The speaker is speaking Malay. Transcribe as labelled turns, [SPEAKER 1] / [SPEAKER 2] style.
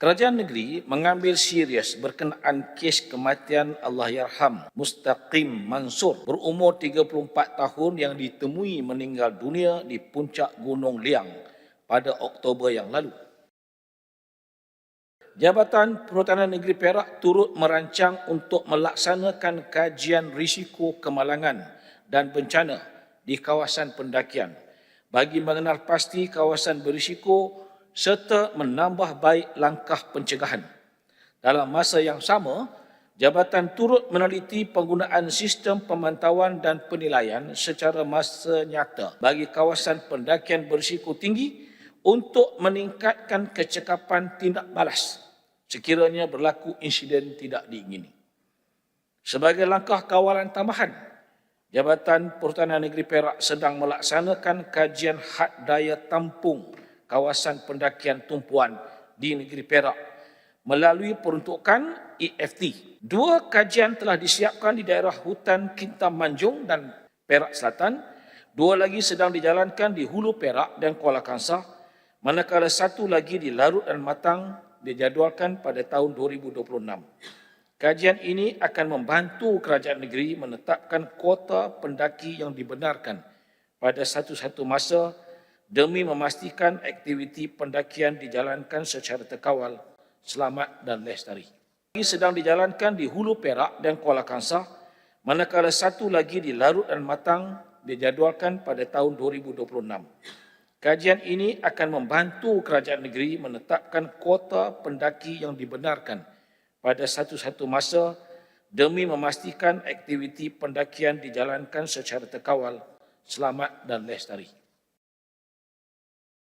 [SPEAKER 1] Kerajaan negeri mengambil serius berkenaan kes kematian Allahyarham Mustaqim Mansur berumur 34 tahun yang ditemui meninggal dunia di puncak Gunung Liang pada Oktober yang lalu. Jabatan Perhutanan Negeri Perak turut merancang untuk melaksanakan kajian risiko kemalangan dan bencana di kawasan pendakian bagi mengenal pasti kawasan berisiko serta menambah baik langkah pencegahan. Dalam masa yang sama, jabatan turut meneliti penggunaan sistem pemantauan dan penilaian secara masa nyata bagi kawasan pendakian berisiko tinggi untuk meningkatkan kecekapan tindak balas sekiranya berlaku insiden tidak diingini. Sebagai langkah kawalan tambahan, Jabatan Perhutanan Negeri Perak sedang melaksanakan kajian had daya tampung kawasan pendakian tumpuan di negeri Perak melalui peruntukan EFT. Dua kajian telah disiapkan di daerah hutan Kintam Manjung dan Perak Selatan. Dua lagi sedang dijalankan di Hulu Perak dan Kuala Kangsar. Manakala satu lagi di Larut dan Matang dijadualkan pada tahun 2026. Kajian ini akan membantu kerajaan negeri menetapkan kuota pendaki yang dibenarkan pada satu-satu masa demi memastikan aktiviti pendakian dijalankan secara terkawal, selamat dan lestari. Ini sedang dijalankan di Hulu Perak dan Kuala Kangsar, manakala satu lagi di Larut dan Matang dijadualkan pada tahun 2026. Kajian ini akan membantu kerajaan negeri menetapkan kuota pendaki yang dibenarkan pada satu-satu masa demi memastikan aktiviti pendakian dijalankan secara terkawal, selamat dan lestari.